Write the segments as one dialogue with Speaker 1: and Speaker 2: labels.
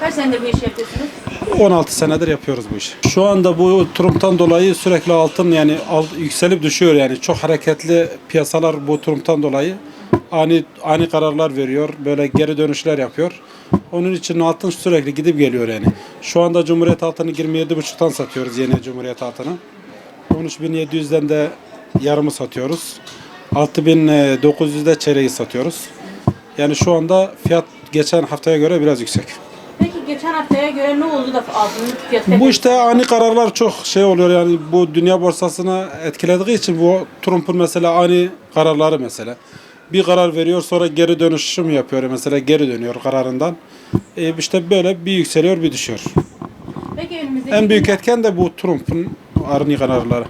Speaker 1: Kaç senedir bu işi yapıyorsunuz?
Speaker 2: 16 senedir yapıyoruz bu işi. Şu anda bu turumtan dolayı sürekli altın yani alt, yükselip düşüyor yani. Çok hareketli piyasalar bu turumtan dolayı ani ani kararlar veriyor. Böyle geri dönüşler yapıyor. Onun için altın sürekli gidip geliyor yani. Şu anda Cumhuriyet altını 27,5'tan satıyoruz yeni Cumhuriyet altını. 13.700'den de yarımı satıyoruz. 6.900'de çeyreği satıyoruz. Yani şu anda fiyat geçen haftaya göre biraz yüksek.
Speaker 1: Peki geçen haftaya göre ne oldu da altının fiyatı
Speaker 2: Bu işte ani kararlar çok şey oluyor yani bu dünya borsasına etkilediği için bu Trump'un mesela ani kararları mesela. Bir karar veriyor sonra geri dönüşüm yapıyor mesela geri dönüyor kararından. E işte böyle bir yükseliyor bir düşüyor.
Speaker 1: Peki önümüzdeki
Speaker 2: En büyük
Speaker 1: günler-
Speaker 2: etken de bu Trump'un ani kararları.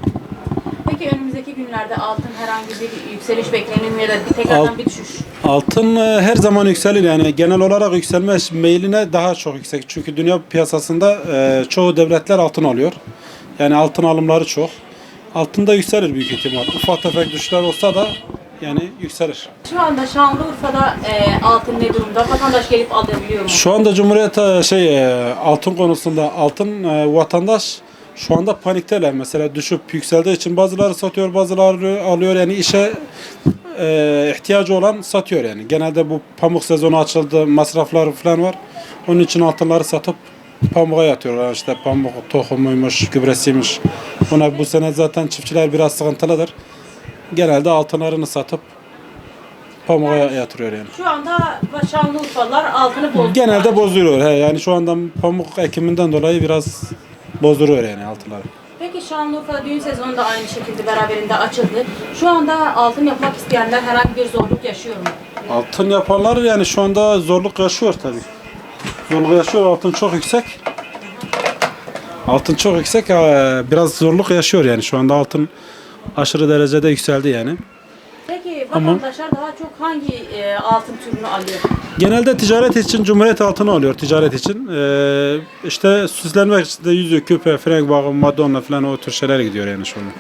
Speaker 1: Peki önümüzdeki günlerde altın herhangi bir yükseliş bekleniyor mu ya da bir tekrardan
Speaker 2: Alt-
Speaker 1: bir düşüş?
Speaker 2: Altın e, her zaman yükselir yani genel olarak yükselme meyline daha çok yüksek. Çünkü dünya piyasasında e, çoğu devletler altın alıyor. Yani altın alımları çok. Altında yükselir büyük ihtimal. Ufak tefek düşüşler olsa da yani yükselir.
Speaker 1: Şu anda Şanlıurfa'da e, altın ne durumda? Vatandaş gelip alabiliyor mu?
Speaker 2: Şu anda Cumhuriyet e, şey e, altın konusunda altın e, vatandaş şu anda panikteler. Mesela düşüp yükseldiği için bazıları satıyor, bazıları alıyor. Yani işe e, ihtiyacı olan satıyor yani. Genelde bu pamuk sezonu açıldı, masrafları falan var. Onun için altınları satıp pamuğa yatıyorlar. İşte pamuk tohumuymuş, gübresiymiş. Buna bu sene zaten çiftçiler biraz sıkıntılıdır. Genelde altınlarını satıp pamuğa yatırıyor yani.
Speaker 1: Şu anda Şanlıurfalılar altını bozdu.
Speaker 2: Genelde bozuyor. He, yani şu anda pamuk ekiminden dolayı biraz bozduruyor yani altıları.
Speaker 1: Peki Şanlıurfa düğün sezonu da aynı şekilde beraberinde açıldı. Şu anda altın yapmak isteyenler herhangi bir zorluk yaşıyor mu?
Speaker 2: Altın yapanlar yani şu anda zorluk yaşıyor tabii. Zorluk yaşıyor. Altın çok yüksek. Altın çok yüksek. Biraz zorluk yaşıyor yani. Şu anda altın aşırı derecede yükseldi yani. Ama-
Speaker 1: vatandaşlar daha çok hangi e, altın türünü alıyor?
Speaker 2: Genelde ticaret için Cumhuriyet altını alıyor ticaret için. Eee işte süslenmek için de yüzük, küpe, frenk bağı, madonna falan o tür şeyler gidiyor yani şu anda.